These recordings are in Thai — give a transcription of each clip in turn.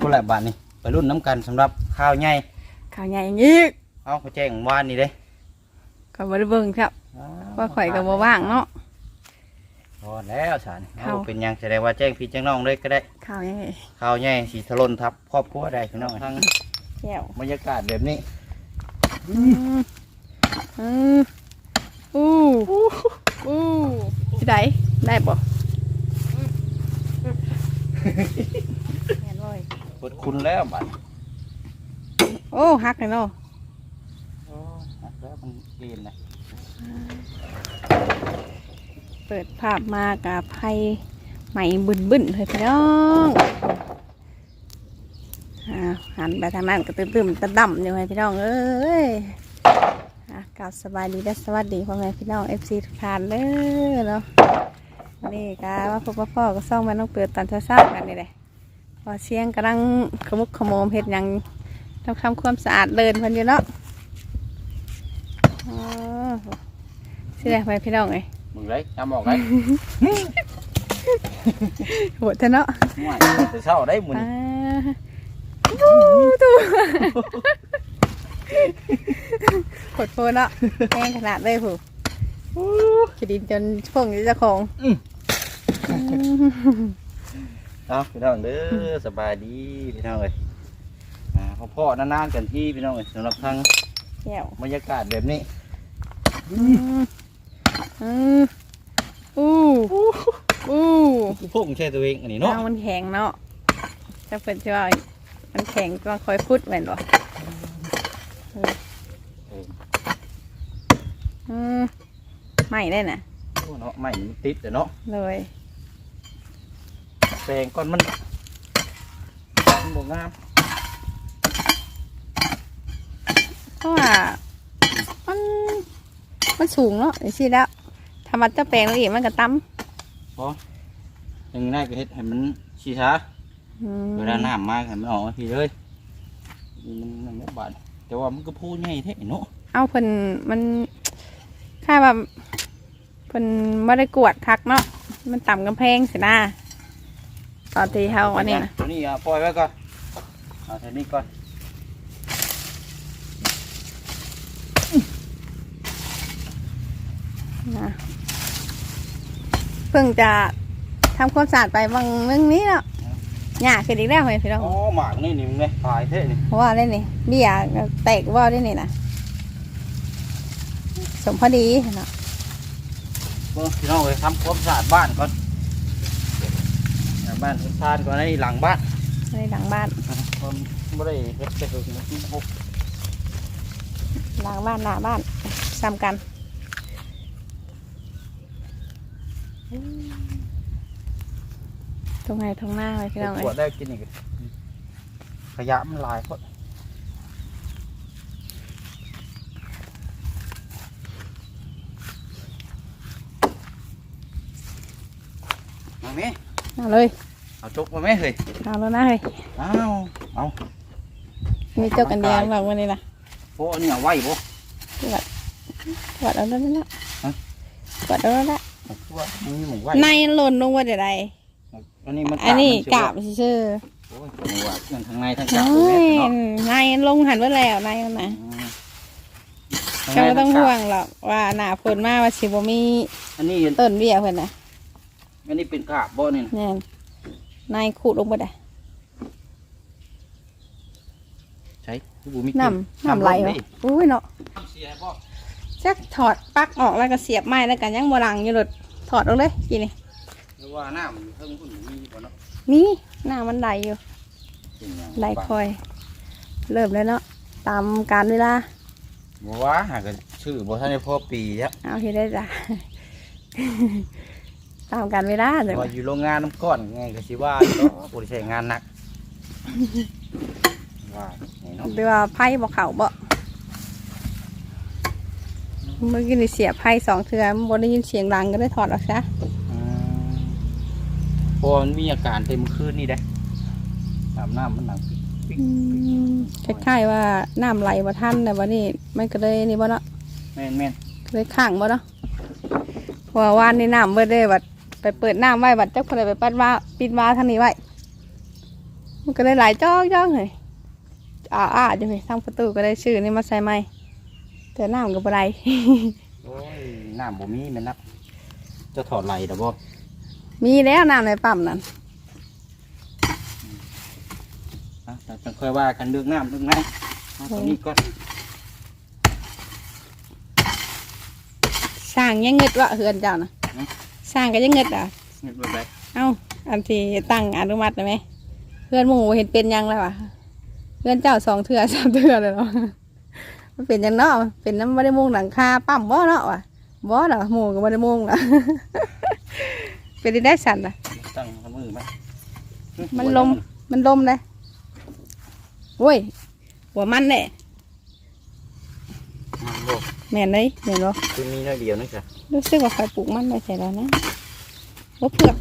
คนละบาทนี่ไปรุ่นน้ำกันสำหรับข้าวใหญ่ข่าวใหญ่อีกเอาเขาแจ้งวานนี่เด้ก็บ่ได้เบิ่งครับว่าข่อยก็บ่ว่างเนาะ พอแล้วสารข้าวเอาเป็นหยังแสดงว่าแจ้งพี่แจ้งน้องเลยก็ได้ข่าวใหญ่ข้าวใหญ่สีทะลนทับครอบครัวได้พี่น้องทั้งแก้วบรรยากาศแบบนี้อืมอืมอู้อู้ที่ไหนได้บ่แม่นบ่อย เปิดคุณแล้วบัดโอ้ฮักเลยเนาะโอ้หักแล้วมันเอ็นนะเปิดภาพมากับไพ่ใหม่บึนบึนๆเลยพี่น้องอ่าหันไปทางนั้นก็ตื่มๆตะดำอยู่ให้พี่น้องเอ้ยอะกลับสบายดีและสวัสดีพ่อแม่พี่น้องเอฟซีทุกท่านเด้อเนาะนี่กาว่าพ่อพ่อก็ซ่องมาน้องเปิดตอนเช้าๆกันนี่แหละพ อเสียงกำลังขมุกขโมมเห็ดหยังต้องทำความสะอาดเดินเพันอยู่เนาะอ๋อสิได้ไปพี่น้องเอ้ยมึงไรจำออกไรโหดเถอะเนาะง่ายแต่เช้าได้มึงอ่าตู้ตู้โหดโฟนเนาะแห้งขนาดเลยผู้ขีดินจนพงจะเจ้าของ เอาพี่น้องเด้อสบายดีพี่น้องเอ้ยอ่าพ่อพ่อนานๆกันที่พี่น้องเอ้ยสำหรับทางแก้วบรรยากาศแบบนี้อืมอืมอู้อู้พวกใช่ตัวเองอันนี้เนาะน้ำมันแข็งเนาะจะเป็นใช่ว่ามันแข็งต้องคอยพุดแม่นบ่อืมไม่ได้น่ะโอ้เนาะไม่มันติดแต่เนาะเลย แปลงก่อนมันมันบกงามเพราะว่ามันมันสูงเนาะไอ้สิแล้วทำมันจะแปลงแล้วอีกมันก็ตั้มยังได้ก็เฮ็ดให้มันชีช้าอืมเวลาน้ำมากให้มันออกมาทีเลยมันมันไม่บาดแต่ว่ามันก็พูดง่ายแท้เนาะเอาเพิ่นมันค่าแบบเพิ่นไม่ได้กวดคักเนาะมันต่ำกำแพงสินะต อนที่เขาอันนี้นะตัวนี้อะปล่อยไว้ก่อนเอาทีนี้ก่อนนะเพิ่งจะทำความสะอาดไปบางเรื่องนี้เนาะหยาขึ้นอีกแล้วเฮ้ยพี่น้องโอ้หมากนี่นี่มึงเลยตายแท้นี่เพราะว่าเล่นนี่เบี้ยแตกว่าได้นี่นะสมพอดีเนาะเบิ่งพี่น้องเลยทำความสะอาดบ้านก่อนอ่า บ้านทุกทานก่อนในหลังบ้านในหลังบ้านผมไม่ได้เฮ็ดไปถึงที่หกหลังบ้านหน้าบ้านซ้ำกันตรงไหนตรงหน้าเลยพี่น้องขเอ้วดยได้กินอีกขยะมันหลายคนมาไหมเอาเลย เอาจกมาไหมเฮ้ยเอาแล้วนะเฮ้ยเอาเอามีเจ้ากันแดงหลังวันนี้นะโอ้อันนี้เอาไว้บ่กวาดเอาแล้วนั่นละฮะกวาดเอาแล้วละเอาคือว่ามันมีหมูไว้ในหล่นลงว่าเดี๋ยวใดอันนี้มันอันนี้มักาบชื่อโอ้ยผมว่าเรื่องทางในทางๆกาบโอ้ยเนาะในลงหันไว้แล้วในนั่นนะอืมก็ไม่ต้องห่วงหรอกว่าหนาฝนมาว่าสิบ่มีอันนี้เห็นต้นเบี้ยเพิ่นน่ะอันนี้เป็นกาบบ่นี่นะเนี่ย นายขูดลงไปได้ใช่ที่บุมีน้ำน้ำไหลวะอุ้ยเนาะน้ำเสียบ่จักถอดปลั๊กออกแล้วก็เสียบไม้แล้วกันยังบ่ลังอยู่รถถอดออกเลยกินนี่หรือว่าน้ำเพิ่งพุ่นมีบ่เนาะนี่หน้ามันไหลอยู่เป็นหยังไหลคอย เริ่มแล้วเนาะตามการเวลาบ่ว่าหากนชื่อบ่ทันได้พอปีแล้วเอาที่ได้จ้ะ ตามการเวลาจ้ะว่าอยู่โรงงานน้ำก้อนไงก็สิว่าอยู่เนาะบ่ได้ใช้งานหนักว่าไงเนาะหรือว่าไพ่บอกเขาบ่เมื่อกี้นี่เสียบไพ่สองเทือมันบ่ได้ยินเสียงดังก็ได้ถอดออกซะอืมเพราะมันมีอาการเต็มคืนนี่ได้อาบน้ำมันหนังปิ๊กปิ๊กคล้ายๆว่าน้ำไหลบ่ทันแต่ว่านี่มันก็เลยนี่บ่เนาะแม่นแม่นก็เลยข้างบ่เนาะเพราะว่าวานนี่น้ำเบิดเลยบัด ไปเปิดน้ำไว้บัดเจ้าคนเลยไปปัดว่าปิดวาทางนี้ไว้มันก็ได้หลายจอกจอกเลยอ่าอ่าจะไปทางประตูก็ได้ชื่อนี่มาใส่ไหมแต่น้ำก็บ่ได้โอ้ยน้ำบ่มีแม่นนับเจะถอดไหลเด้อบ่มีแล้วน้ำในปั๊มนั่นอะแต่จังค่อยว่ากันเรื่องน้ำเรื่องน้ำเอาตรงนี้ก่อนสร้างยังเงิดวะเฮือนเจ้านะ สร้างก็ยังเงิดอะเงียบไปเอ้าอันที่ตั้งอนุมัติได้ไหมเพื่อนหมู่เห็นเป็นยังแล้ววะเพื่อนเจ้าสองเถื่อสามเถื่อเลยเนาะมันเป็นยังเนาะเป็นน้ำไม่ได้มุงหลังคาปั๊มบ่เนาะวะบ่เนาะหมู่ก็ไม่ได้มุงละเป็นได้สันอะตั้งมือมามันลมมันลมเลยโอ้ยหัวมันเนี่ยมันโลก แม่นเลยแม่นบ่คือมีน้อยเดียวนะจ๊ะรู้สึกว่าใครปลูกมันไว้ใส่แล้วนะว่าเผือก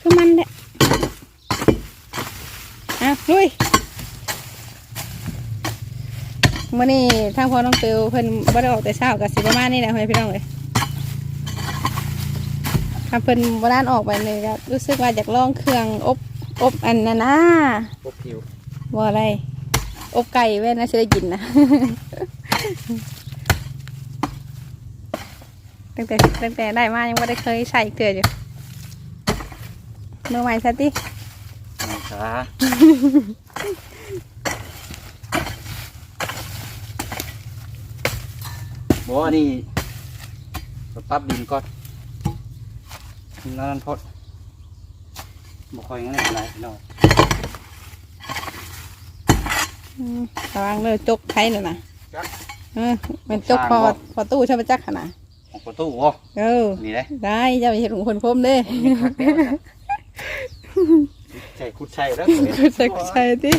คือมันเนี่ยอะลุยมื่อนี้ทางพ่อน้องเตียวเพิ่นบ่ได้ออกแต่เช้ากับสิประมาณนี้แหละให้พี่น้องเลยถ้าเพิ่นบ่ได้ออกไปเลยก็รู้สึกว่าอยากลองเครื่องอบอบอันนั้นนะพวกผิวว่าอะไร อบไก่เว้นนะจะได้กินนะ ตั้งแต่ตั้งแต่ได้มายังไม่ได้เคยใส่เกลืออยู่เมื่อไหร่ซะตินะคะบอกว่านี่ปรับดินก่อนนั่นพดบ่คอยงั้นอะไรเนาะอืม ระวังเลยจกไทยน่ะนะจ๊ะเออมันจกพอพอตู้ใช่ไหมจักขนาดของประตูโอ้เออนี่เลยได้จะไปเห็นของคนพรมเด้ใช่คุดใช่แล้วกูใส่กูใส่ติ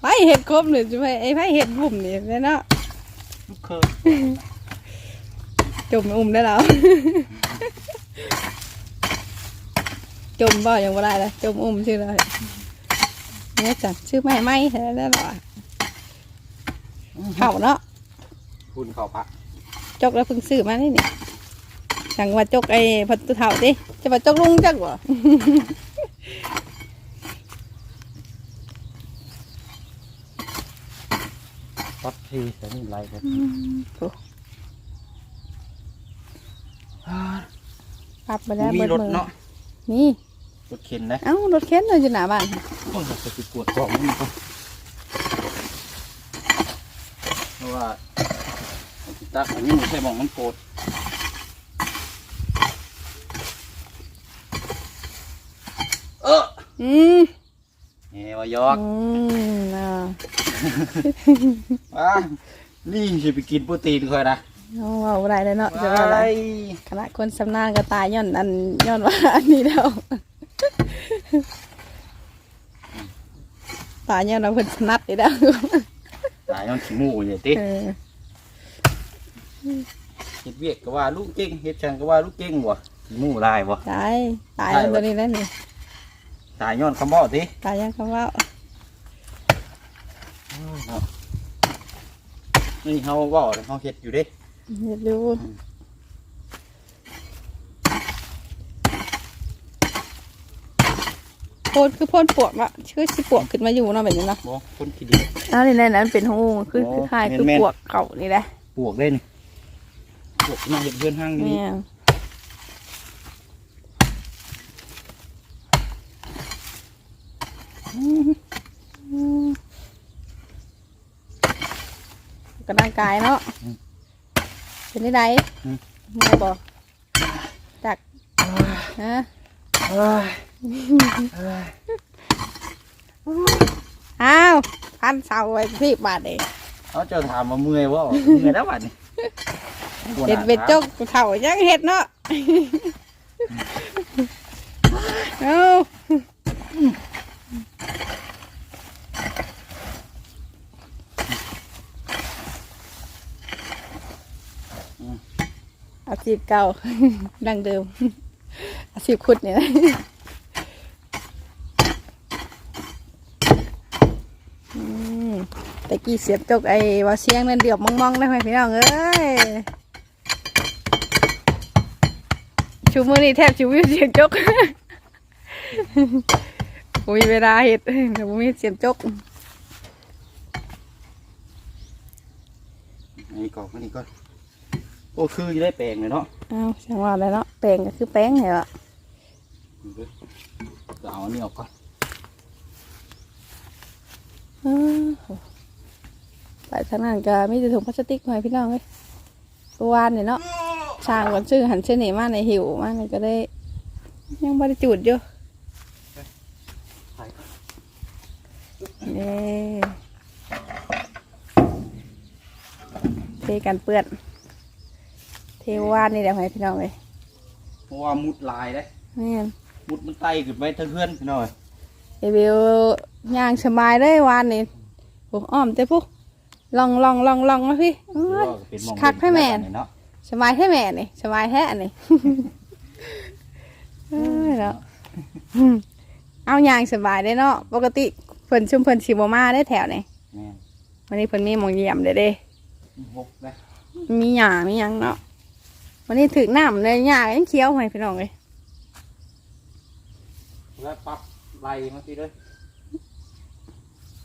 ไปเห็ดครบหนึ่งจะไปไอ้ไผเห็ดบุ่มนี่แน่เนาะลูกเคยจมอุ้มได้แล้วจมบ่ยังบ่ได้เลยจมอุ้มชื่ออะไร เนี่ยจัดชื่อไม่ไม่แท้แล้วหรอเข่าเนาะคุณเขาพระจกแล้วเพิ่งซื้อมานี่นี่สั่งว่าจกไอ้พัตุเท่าดิจะมาจกลุงจักบ่ปั๊บทีแต่นี่ไรครับโถ่ปรับไปแล้วมีเบิดรถมือเนาะนี่ รถเข็นนะเอ้ารถเข็นเลยอยู่หน้าบ้านโอ้ยจะไปปวดกล่องนี่ก็เพราะว่าเอาติดตักอันนี้ไม่ใช่มองมันโกรธเอออืมเฮ้วายอกอืมน่ะอะนี่จะไปกินโปรตีนค่อยนะเอาเอาอะไรเลยเนาะจะว่าอะไรไปขณะคนสำนานก็ตายย้อนอันย้อนว่าอันนี้แล้ว ตายย้อนเราเพิ่นสนัดอีกแล้วตายย้อนขี้หมูอย่างติเออเฮ็ดเวียกก็ว่าลูกเก่งเฮ็ดชังก็ว่าลูกเก่งบ่ขี้หมูลายบ่ตายตายแล้วตัวนี้แล้วนี่ตายย้อนคำบอกติตายยังคำว่าเนาะนี่เฮาเว้าเฮาเฮ็ดอยู่เด้อย่าดู โพนคือโพนปวกอะชื่อสิปวกขึ้นมาอยู่เนาะแบบนี้เนาะบ่คนขี้ดีอ้าวนี่แหละนั้นเป็นหูคือโอ้คือคล้ายคือแม่นๆ ปวกเก่านี่แหละปวกได้นี่ปวกมาเฮ็ดเพื่อนห้างนี่เนี่ยอืมอืมกำลังกายเนาะเป็นได้ไดไม่บอกจักฮะ เอ้ย อ้าวพันเสาไว้ที่บาทเองเขาเจะถามมาเมื่อยบ่เมื่อยแล้วบัดนี้เห็ดเบ็ดจกเถ่ายังเห็ดเนาะเอาอาชีพเก่าดังเดิมอาชีพขุดเนี่ยนะอืม แต่กี้เสียบจกไอ้ว่าเสียงนั่นเดือบมองๆได้ไหมพี่น้องเอ้ยชชูมือนี่แทบชิวเสียงจกบ่มีเวลาเห็ดเดี๋ยวบ่มีเสียงจกนี่กรอกมานี่ก่อนโอ้คือจะได้แปลงเลยเนาะเอาเสียงว่าอะไรเนาะแป้งก็คือแป้งเหรอจะเอาอันนี้ออกก่อนอ้าว ไปทางนั้นก็มีแต่ถุงพลาสติกไว้พี่น้องเลยเมื่อวานเนี่ยเนาะช่างก่อนซื้อหันเช่นนี่มาในหิวมาในก็ได้ ยังไม่ได้จุดอยู่ถ่ายก่อนนี่เทกันเปื้อน เทวานนี่แหละให้พี่น้องเลยเพราะว่ามุดลายเลยแม่นมุดมันไตขึ้นไปเพื่อนๆพี่น้อยเอวิวย่างสบายเลยวานนี่โอ้อ้อมเต้ปุ๊ ลองลองลองลองมาพี่อ้ายเป็นมองคักให้แม่นเนาะสบายแท้แม่นี่สบายแท้นี่เอ้ยเนาะอืมเอาอย่างสบายได้เนาะปกติเพิ่นชุมเพิ่นสิบ่มาได้แถวนี่แม่นวันนี้เพิ่นมีหมองเยี่ยมเด้เด้หกเลยมีหญ้ามีหยังเนาะวันนี้ถึกน้ำเลยหญ้ายังเขียวให้พี่น้องเลยแล้วปรับไล่มาสิเลย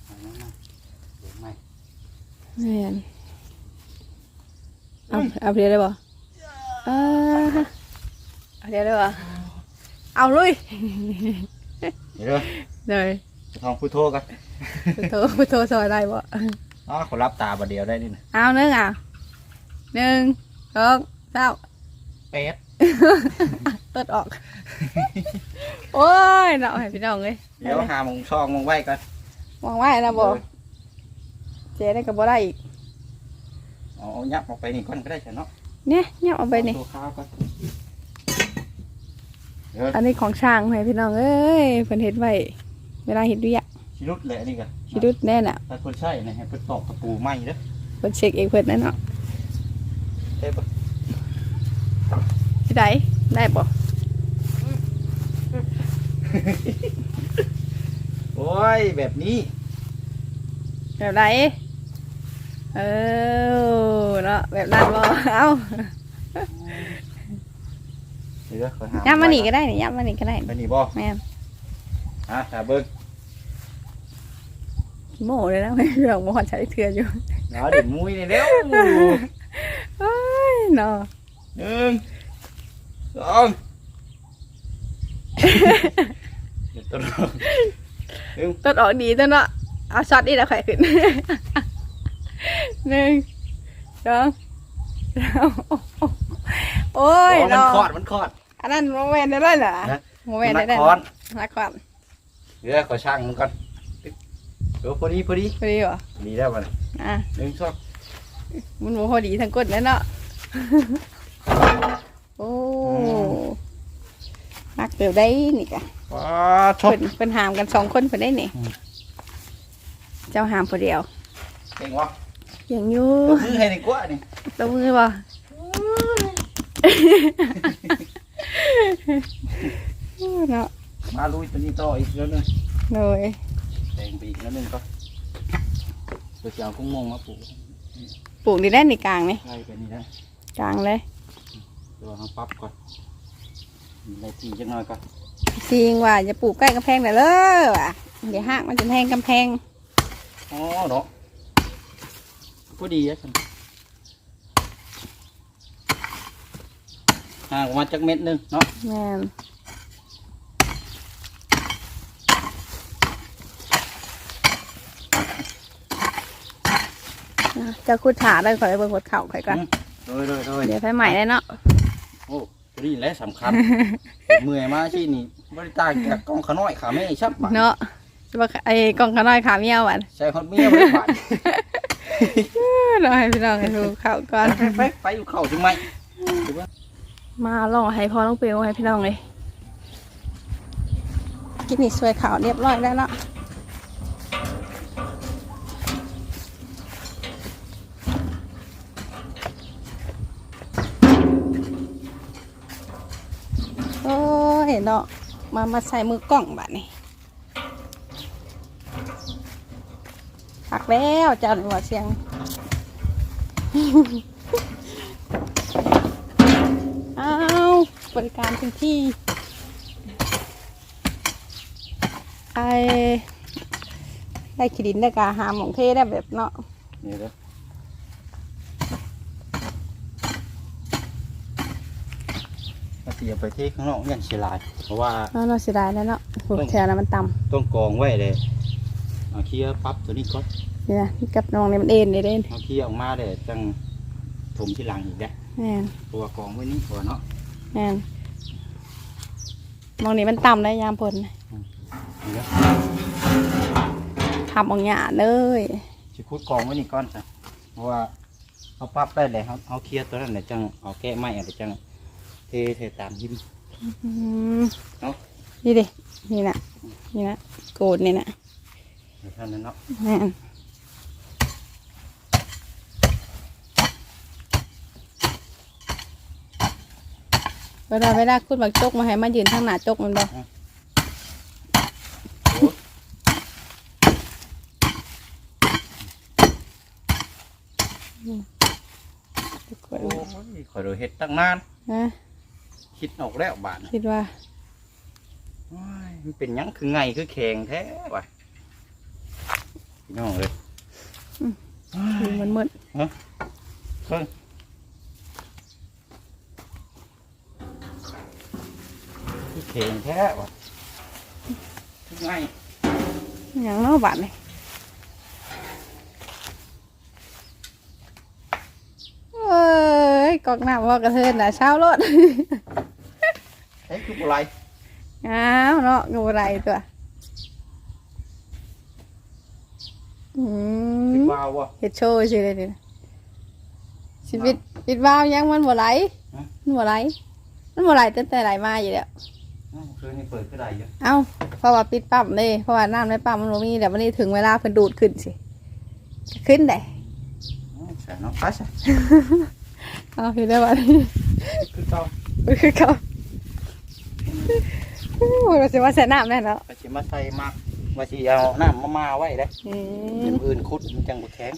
เอามามาเดี๋ยวไม่ แม่นเอาเอาเรียได้บ่เออเอาเรียได้บ่เอาลุยเดี๋ยวเด้อเลยทองพุทโธกันพุทโธพุทโธซอยได้บ่อ๋อขอรับตาบัดเดียวได้นี่นะเอาหนึ่งอะหนึ่งสองสามเป็ดตัดออก โอ้ยเนาะให้พี่น้องเลยเดี๋ยวหาหมองช่องหมองไว้กันมองไว้นะบ่ เจ๊ได้กับบ่ได้อีกเอาเอายับออกไปนี่ก่อนก็ได้ใช่เนาะเนี่ยเนี่ยเอาไปนี่ ตัวข้าวก่อนเดี๋ยวอันนี้ของช่างให้พี่น้องเอ้ยเพิ่นเฮ็ดไว้เวลาเฮ็ดเวียกชิรุดเลยอันนี้กันสิดุดแน่น่ะถ้าคนใช่นะฮะเพิ่นตอกตะปูไหมเด้อเพิ่นเช็คเองเพิ่นนั่นเนาะเด้ปะสิได้ได้บ่โอ้ยแบบนี้แบบใด เออเนาะแบบนั้นบ่เอ้าเดี๋ยวขอหาย้ำมานี่ก็ได้นี่ย้ำมานี่ก็ได้ไปนี่บ่แม่นอะหาเบิ่งขี้โม่เลยนะไม่เรื่องบ่ฮอดใช้เทื่ออยู่เนาะเดี๋ยวมุ้ยนี่เร็วเอ้ยเนาะหนึ่งสองเดี๋ยวต้นตัดออกดีจังเนาะเอาช็อตนี่แล้วข่อยขึ้น หนึ่งสองสามโอ้ยมันเนาะคอดมันคอดอันนั้นโมเมนได้เลยเหรอนะโมเมนมัได้นได้คอนมาก่อนเดี๋ยวขอช่างมันก่อนเดี๋ยวพอดีพอดีพอดีเหรอดีแล้วมันอะหนึ่งสองมันโมพอดีทั้งกดแล้วเนาะโอ้นักเติบได้นี่กะว้าชเพิ่กนเพิ่นหามกันสองคนเพิ่นได้นี่อืมเจ้าหามผู้เดียว เก่งวะ อย่างอยู่ตัวมือให้ดีกว่านี่ตัวมือบ่เนาะมาลุยตัวนี้ต่ออีกแล้วนึงโดยแดงไปอีกแล้วนึงก็เดี๋ยวจะเอากุ้งมงมาปลูกปลูกดีได้ในกลางนี่ไล่ไปนี่นะกลางเลยเดี๋ยวเราปรับก่อนมีอะไรทีจังหน่อยก่อนจริงว่าจะปลูกใกล้กำแพงน่ะเลยว่ะเดี๋ยวหักมันจะแทงกำแพงอ๋อเนาะพ อดีแล้วฉันห่างออกมาจากเม็ดหนึงเนาะแม่นอะเจะคุดถาได้ขอไปเบิ่งหัวเข่าข่อยก่อนโดยโดยโดยเดี๋ยวไฟใหม่ได้เนาะโอ้พอดีและสำคัญ เมื่อยมาที่นี่บริตางจากกองขน้อยขาแม่ชับบัตรเนาะจะ ว่าไอ้กล่องขน้อยขาเมียวอะใช้ฮอตเมียบริบาทเราให้พี่น้องให้ดูเข่าก่อนไปไปไปอยู่เข่าจังไหมมาลองให้พอต้องเปลวให้พี่น้องเลย กินนี่สวยขาวเรียบร้อยแล้วเนาะโอ้ยเนาะมามาใส่มือกล้องบัดนี้ หักแล้วเจ้าหนึ่งว่าเสียงเอาบริการถึงที่ไอได้ขีดินได้กาหาหมองเทได้แบบเนาะนี่เด้อก็สิเอาไปที่ข้างนอกยันสิหลาย เพราะว่าเนาะเนาะเสียดายแล้วเนาะโหแถวนั้นมันต่ต้องกองไว้เลย เอาเคลียร์ปั๊บตัวนี้ก่อนำเนี่ยกับน้องเนี่ยมันเอ็นเด้เด่นเอาเคลียร์ออกมาเลยจังถมที่หลังอีกแด้แม่นเพราะว่ากองไว้นี่ก่อนเนาะแม่นมองนี้มันต่ำได้ยามพลนี่เด้อทำออกหยาเลยสิคุดกองไว้นี่ก่อนจ้ะเพราะว่าเอาปั๊บได้เลยครับเอาเคลียร์ตัวนั้นเดี๋ยวจังเอาแก้ไม้เดี๋ยวจังเทเทตามยิ้ม อืมเนาะ นี่ดินี่นะนี่นะโกดนี่นะเดี๋ยวเท่านั้นเนาะแม่นเวลาเวลาคุณบักจกมาให้มายืนข้างหน้าจกมันบ่โอ้ยกดโอ้ยข่อยโดยเห็ดตั้งนาน นะคิดออกแล้วบาทคิดว่า โอ้ยมันเป็นหยังคือไงคือแข็งแท้วะ พี่น้องเลยอยู่มันมืดเพิ่งคือแข็งแท้วะคือไงอย่างเนอกบาดเลยเอ้ยกอกหน้าพ่อกระเทินน่ะเช้ารถเอ้ยคืออะไรอ้าวเนาะงูไรตัว อืคือมวาววะเฮ็ดโชว์สิเลยนี่นะชีวิตปิดวาวยังมันบ่ไหลฮะมันบ่ไหลมันบ่ไหลตั้งแต่ไหลมาอยู่แล้ว อ้าวคืนนี้เปิดก็ได้เยอะเอ้าเพราะว่าปิดปั๊มเลยเพราะว่าน้ำในปั๊มมันบ่มีเดี๋ยววันนี้ถึงเวลาเพิ่นดูดขึ้นสิขึ้นได้อ้าวใส่น้องไปใส่เอาคือได้ว่าคือเก่าคือเขาโอ้ยเราสิว่าใส่น้ำแน่เนาะไปชิมาใส่มาก ว่าสิเอาน้ำมามาไว้ได้อืเป็มนอื่นคุดมันจังบ่แข็ง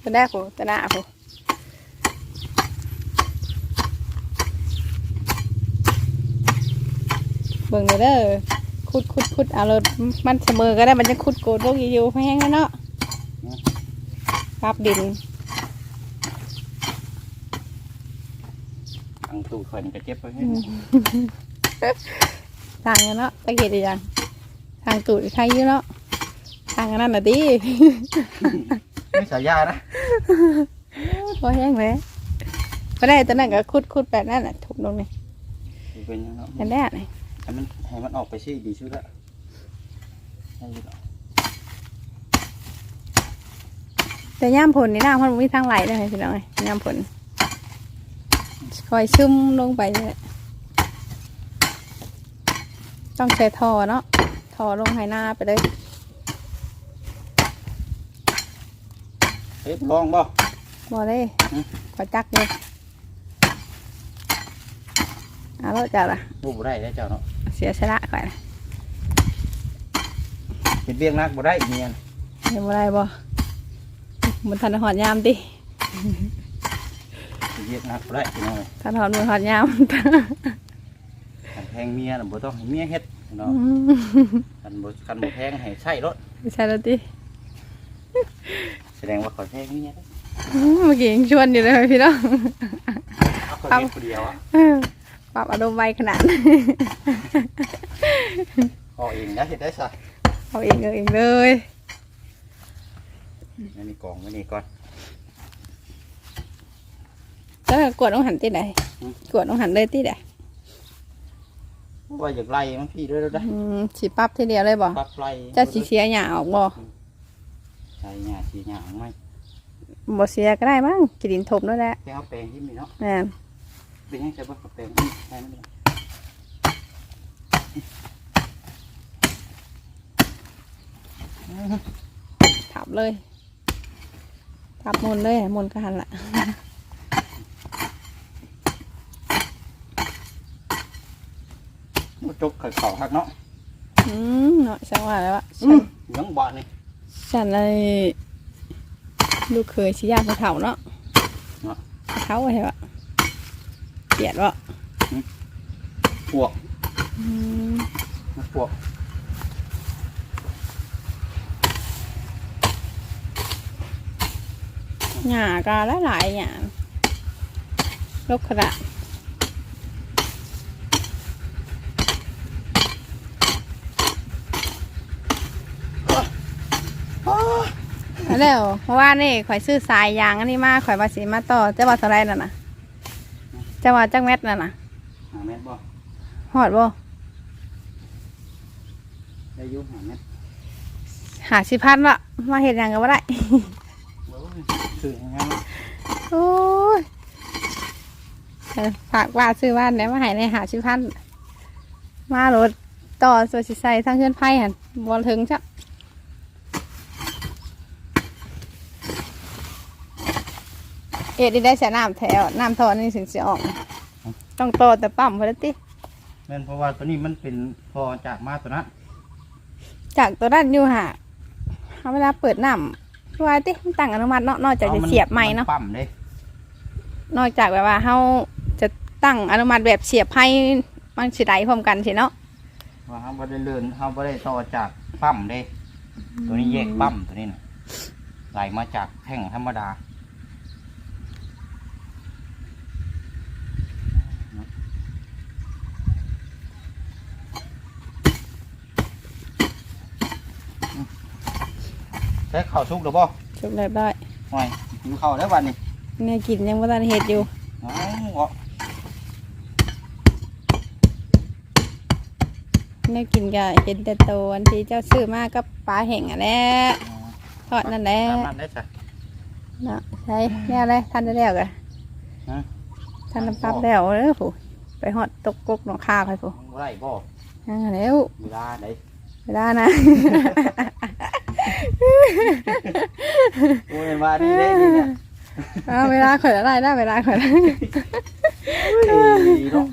เป็นได้ผู้ตะหน้าผู้เบิ่งเลยเด้อขุดขุดขุดเอารถมันเสมอก็ได้มันจะขุดโกดลงอยู่ๆแห้งๆเนาะปรับดินทางตู้ข่อยนี่ก็เจ็บไปให้ ทางกันเนาะตะเกียบอีกอย่างทางตูดทางอยืเนาะทางกันนั่นน่ะดิไม่สายยานะพอแห้งเลยพอได้ตอนนั้นก็ขุดขุดแบบนั้นน่ะทุบลงนี่สิเป็นยังเนาะนั่นแหละนี่ให้มันให้มันออกไปสิดีสุดละให้อยู่ดอกแต่ย่ามผลนี่น้ำมันบ่มีทางไหลเลยพี่น้องเอ้ยย่ามผลคอยซึมลงไปเลย ต้องใช้ท่อเนาะท่อลงให้หน้าไปเลยเฮ้ยลองบ่บ่เลยอืมขอจักเลยเอาแล้วจ้ะล่ะบ่บ่ได้แล้วเจ้าเนาะเสียชนะก่อนนะเฮ็ดเบี้ยงนักบ่ได้เมียนเห็นบ่ได้บ่มันทันหอดยามติเฮ็ดเบี้ยงนักบ่ได้พี่น้องเอ้ยทันหอดมือหอดยามคันแพงเมียน่ะบ่ต้องให้เมียเฮ็ดเนาะคันบ่คันบ่แพงให้ใช้รถไม่ใช่แล้วติแสดงว่าข่อยแพงเมียเด้ออืมเมื่อกี้ยังชวนอยู่เลยพี่น้อง เอาข่อยเฮ็ดผู้เดียวอะปรับอารมณ์ไวขนาดออกเองนะเฮ็ดได้ซะเอาเองเอาเองเลยอันนี้กองไว้นี่ก่อน แล้วก็กวดต้องหันที่ไหนอืมกวดต้องหันเลยที่ไหน ว่าอยากไล่มันพี่ด้วยแล้วได้อืมสีปั๊บทีเดียวเลยบ่ปรับไล่จะสีเสียหยาออกบ่ใช่หญ้าสีหญ้าของมันบ่เสียก็ได้มั้งกินดินถมนั่นแหละแค่เอาแปลงที่มีเนาะแม่นเป็นยังไงบ่กับแปลงที่ใช่ไหมทับเลยทับมนเลยมนก็หันละ จกไข่เข่าหักเนาะอืมเนาะช่างว่าแล้วอะอืฉันมยังบ่นี่ฉันเลยลูกเคยชี้ยากกระเถาเนาะเนาะกระเปะเกลียดวะปวกมมันปวกหญ้าก็หลายๆอย่างลกขระ แล้วเพราะว่านี่ข่อยซื้อสายยางอันนี้มาข่อยมาสีมาต่อเจ้าว่าเท่าไรน่ะนะเจ้าว่าจักเม็ดน่ะนะหาเม็ดบ่หอดบ่ได้อยุหาเม็ดหาสิพันละมาเห็นยังก็บ่ได้ โอ้ยคือยังไงโอ้ยเออฝากว่าซื้อบ้านเนี่ยมาให้ในหาสิพันมารถต่อส่วนสิใส่ทางเพื่อนไพ่หันบอลถึงจ้ะ เอ็ดได้ใส่น้ำแถวน้ำทอนี่ถึงสิออก ต้องโตอแต่ปั๊มพอแล้วติแม่นเพราะว่าตัวนี้มันเป็นพอจากมาตัวนั้นจากตัวด้านอยู่หาเอาเวลาเปิดน้ำว่าติมันตั้งอนุมัติเนาะนอกจากจะเสียบใหม่เนาะปั๊มเด้นอกจากแบบว่าเฮาจะตั้งอนุมัติแบบเสียบให้มันสิได้พร้อมกันสิเนาะว่าเขาบ่ได้เลื่อนเขาบ่ได้ต่อจากปั๊มเด้ตัวนี้แยกปั๊มตัวนี้นะไหลมาจากแท่งธรรมดา ใช้ข้าวชุกหรือบ่จบเรียบร้อยห่วยกินข้าวแล้ววันนี้เนี่ยกินยังบ่ทันเฮ็ดอยู่อ้าวเหรอเนี่ยกินก็เห็นแต่โตวอันที่เจ้าซื้อมากับปลาแห้งอะแหละทอดนั่นแหละตามนั้นได้จ้ะเนาะใช่แน่เลยทันได้แล้วกันฮะทันน้ำปั๊บแล้วเด้อผู้ไปฮอดตกกกหนองคาไปผู้บ่ได้บ่นั่งแล้วเวลาไหน เวลานะ โอ้ยมาดีเด้นี่เนี่ยเอาเวลาข่อยอะไรได้เวลาข่อยได้เฮ้ยเนาะ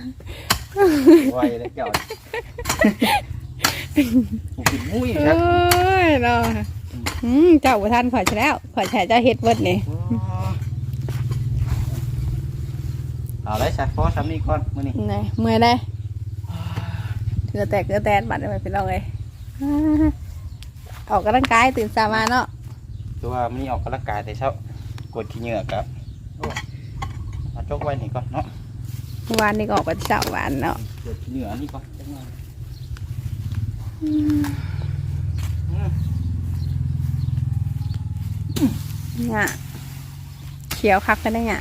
ไวเลยเจ้าผมกินมุ้ยโอ้ครับยเนาะอืมเจ้าบ่ทันข่อยซะแล้วข่อยแฉเจ้าเฮ็ดเบิดนี่เอาเลยสักพอสำนีก่อนมื้อนี้ไงเมื่อยได้เกือแตกเกือแตนบัดได้ไปพี่น้องเลย อ่าออกกำลังกายตื่นสายมาเนาะคือว่ามื้อนี้ออกกำลังกายแต่เช้ากดขี้เหงื่อกับโอ้เอาจกไว้นี่ก่อนเนาะเมื่อวานนี่ก็ออกไปเช้าหวานเนาะกดขี้เหงื่อนี่ก่อนจังหน่อยเนี่ยเขียวคักกันได้ไง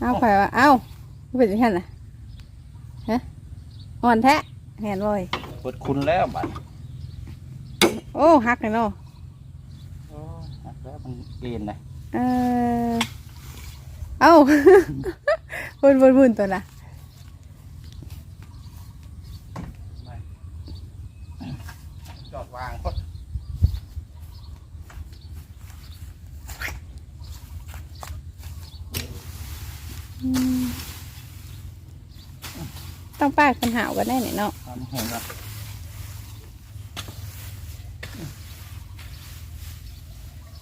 เอาข่อยว่าเอ้าเป็นยังไงล่ะฮะอ่อนแท้เห็นบ่อยกดคุณแล้วบัดโอ้ฮักเลยเนาะโอ้หักแล้วมันเปลี่ยนเลยเออเอ้าบุนบุนบุนตัวน่ะจอดวางก่อน ต้องป้าคนหาวกันได้เนี่ยเนาะทำเห็นแล้ว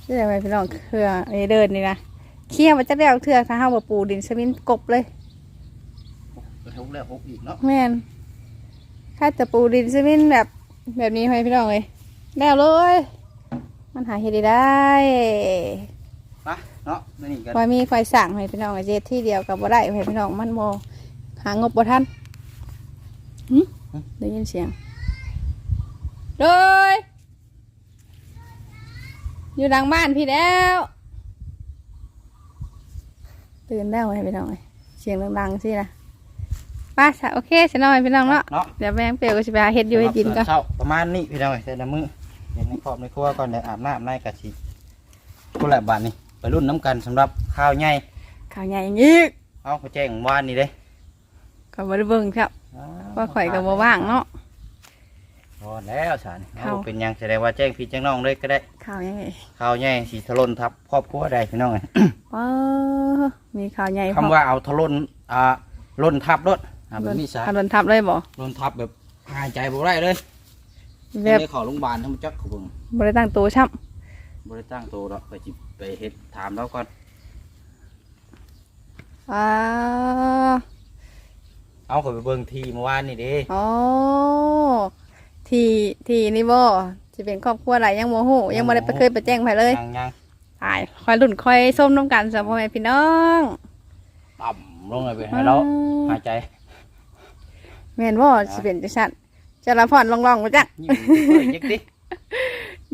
เรื่องอะไรพี่น้องเครือไอ้เดินนี่นะเคี่ยวมันจะได้เอาเถื่อถ้าห้าวบ่ปูดินสมินกบเลยกระทุกแล้วพกอีกเนาะแม่นถ้าจะปูดินสมินแบบแบบนี้ให้พี่น้องเลยแล้วเลย มันหาเฮ็ดได้นะเนาะมื้อนี่กันคอยมีคอยสั่งให้พี่น้องเจ็ดที่เดียวกับบ่ได้ให้พี่น้องมันโมหางบบ่ทันหึ ได้ยินเสียงเลยอยู่หลังบ้านพี่แล้ว ตื่นแล้วให้พี่น้องเอ้ยเสียงดังๆสินะป้าสะโอเคฉันเอาให้พี่น้องเนาะ เนาะ เดี๋ยวแม่งเปลวก็จะไปหาเฮ็ดอยู่ให้กินก็เช้าประมาณนี้พี่น้องเอ้ยแต่ละมื้อเดี๋ยวในครอบในครัวก่อนเดี๋ยวอาบน้ำในกะสิผู้ละบาทนี่ไปรุ่นน้ำกันสำหรับข้าวใหญ่ข่าวใหญ่อย่างนี้เอาไปแจ้งวานนี่เด้ ก็บ่ได้เบิ่งครับ ว่าข่อยก็บ่ว่างเนาะพอแล้วสารข้าเอาวเป็นหยังแสดงว่าแจ้งพี่แจ้งน้องเลยก็ได้ข่าวใหญ่ข้าวใหญ่สีทะลนทับครอบครัวได้พี่น้องเอ้ยว้ามีข่าวใหญ่พอคำว่าเอาทะลนอ่าล่นทับรถอ่าแบบนี้ซะข่าวโดนทับเลยบ่ล่นทับแบบหายใจบ่ได้เลยแบบได้เขอโรงพยาบาลทั้งจักเขาเบิ่งบริตั้งตัวช่บริตั้งตัวเราไปจิไปเฮ็ดถามเราก่อนอ่า เอาเขาไปเบิ่งทีเมื่อวานนี่เด้อ๋อทีทีนี่บ่จะเป็นครอบครัวอะไรยังโมโหยังไม่ได้ไปเคยไปแจ้งไผเลยยังยังตายคอยลุ่นคอยส้มน้ำกันสำหรับพ่อแม่พี่น้องต่ำลงเลยไปให้เราหายใจแม่นบ่สิเป็นจังซั่นจะละพรลองๆบ่จักยิ้มเปิดยิกดิ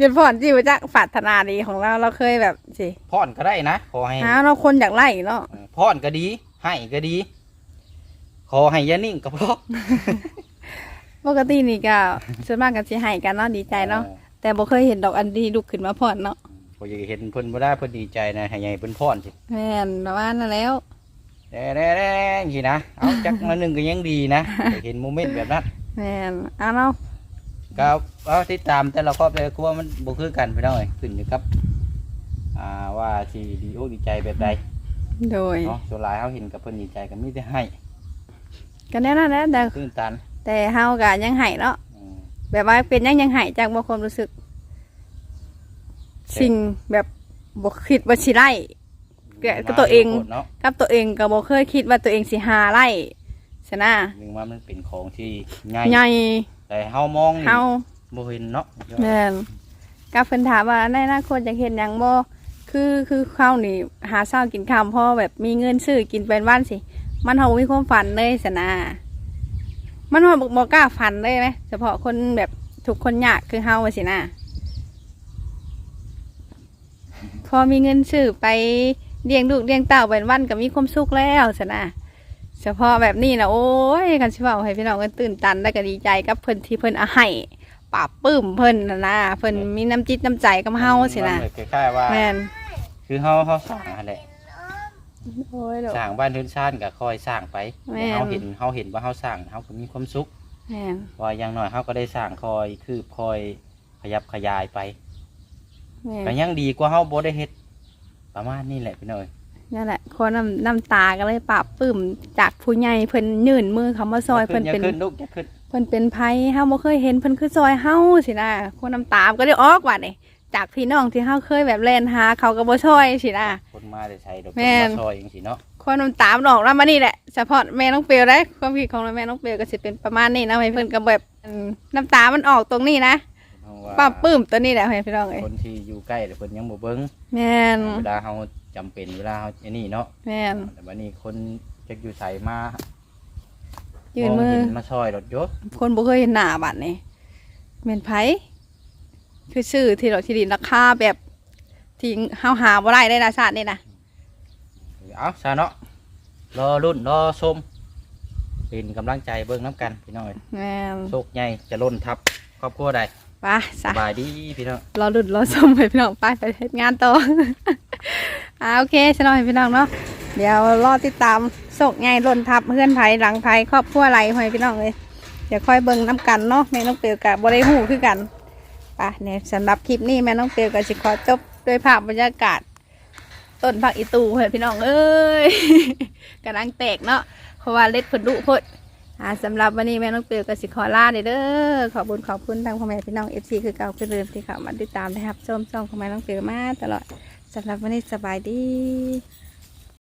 ยืนพรจิบ่จักปรารถนาดีของเราเราเคยแบบสิพอนก็ได้นะขอให้หาเราคนอยากไล่เนาะเออพอนก็ดี ให้ก็ดี ขอให้อยานิ่งก็พอปกตินี่ก็ส่วนมากก็สิให้กันเนาะดีใจเนาะแต่บ่เคยเห็นดอกอันดีลุกขึ้นมาพรเนาะพออยากเห็นเพิ่นบ่ได้เพิ่นดีใจนะให้ใหญ่เพิ่นพอนสิแม่นประมาณนั้นแล้วแด่แด่แด่อย่างนี้นะเอาจักมาหนึ่งก็ยังดีนะได้เห็นโมเมนต์แบบนั้นแม่นเอาเนาะก็เอาติดตามแต่ละครอบแต่ละครัวมันบ่คือกันพี่น้องเอ้ยขึ้นอยู่กับอ่าว่าสิดีอกดีใจแบบใดโดยเนาะส่วนหลายเฮาเห็นกับเพิ่นดีใจก็มีแต่ให้ ก็แน่นอนแล้วแต่ตื่นตันแต่เฮาก็ยังให้เนาะอืมแบบว่าเป็นยังยังให้จากบ่ความรู้สึก สิ่งแบบบ่คิดว่าสิไล่ แกะก็ตัวเองโคตรเนาะกับตัวเองก็บ่เคยคิดว่าตัวเองสิหาไล่ชนะนึงว่ามันเป็นของที่ง่ายใหญ่แต่เฮามองนี่เฮา บ่เห็นเนาะแม่นกับเพิ่นถามว่าในอนาคตอยากเฮ็ดหยังบ่คือคือข้าวนี่หาเช้ากินค่ำพอแบบมีเงินซื้อกินเป็นวันสิ มันเฮาบ่มีความฝันเลยสนะมันว่าบ่บ่กล้าฝันเลยไหมเฉพาะคนแบบทุกคนยากคือเฮาว่าสินะพอมีเงินซื้อไปเลี้ยงลูกเลี้ยงเต้าเป็นวันก็มีความสุขแล้วสนะเฉพาะแบบนี้นะโอ้ยกันสิเว้าให้พี่น้องกันตื่นตันและก็ดีใจกับเพิ่นที่เพิ่นเอาให้ปราบปลื้มเพิ่นนะนะเพิ่นมีน้ำจิตน้ำใจกับเฮาสินะมัเหมือคล้ายๆว่าแม่นคือเฮาเฮาสร้างนั่นแหละ โอ้ยดอกสร้างบ้านทุนชาติก็คอยสร้างไปแม่น เฮาเห็นเฮาเห็นว่าเฮาสร้างเฮาก็มีความสุขแม่นว่าอย่างน้อยเขาก็ได้สร้างคอยคืบคอยขยับขยายไปแม่นก็ยังดีกว่าเขาบ่ได้เฮ็ดประมาณนี้แหละพี่น้อยนั่นแหละคนน้ำน้ำตาก็เลยปราบปลื้มจากผู้ใหญ่เพิ่นยื่นมือเขามาซอยเพิ่นอย่าเป็นขึ้นลูกอย่าขึ้น เพิ่นเป็นไผเฮาบ่เคยเห็นเพิ่นคือซอยเฮาสินะคนน้ำตาก็ได้ออกว่านี่ จากพี่น้องที่เฮาเคยแบบแล่นหาเขาก็บ่ช่วยสินะ คนมาได้ใช้ดอกแม่นมาซอยจังซี่เนาะคนน้ำตามันออกแล้วมานี่แหละเฉพาะแม่น้องเปียวได้ความคิดของแม่น้องเปียวก็สิเป็นประมาณนี้นะให้เพิ่นก็แบบอืมน้ำตามันออกตรงนี้นะเพราะว่าปราบปลื้มตัวนี้แหละให้พี่น้องเอ้ยคนที่อยู่ใกล้แต่เพิ่นยังบ่เบิ่งแม่นเวลาเฮาจำเป็นเวลาเฮาอันนี้เนาะแม่นแต่บัดนี้คนจักอยู่ไสมายื่นมือ งเห็มาซอยรถยศคนบ่เคยเห็นหน้าบัดนี่แม่นไผ คือชื่อที่เราที่ดินราคาแบบที่เฮาหาบ่ได้ได้นะชาตินี่นะเอาซะเนาะรอรุ่นรอชมเป็นกำลังใจเบิ่งน้ำกันพี่น้อยแม่นโชคใหญ่จะล้นทับครอบครัวใดไปสซะบายดีพี่น้อง รอดุดรอชมให้พี่น้องไปไปเฮ็ดงานต่อ อ่าโอเคฉันเอาให้พี่น้องเนาะเดี๋ยวรอติดตามโศกไงล่นทับเพื่อนไผหลังไผครอบครัวไรให้พี่น้องเลยเดี๋ยวค่อยเบิ่งน้ำกันเนาะแม่น้องเปียวกับบริหูคือกัน ไปเนี่ยสำหรับคลิปนี้แม่น้องเปียวกับสิขอจบด้วยภาพบรรยากาศ ต้นผักอีตูให้พี่น้องเอ้ยกำลังแตกเนาะเพราะว่าเล็ดผลดุพดอ่าสำหรับวันนี้แม่น้องเปียวกับสิขอลาเด้อขอบคุญขอบคุณทางพ่อแม่พี่น้องเอฟซีคือเก่าคือเดิมที่เข้ามาติดตามนะครับชมช่องของแม่น้องเปียวมาตลอดสำหรับวันนี้สบายดี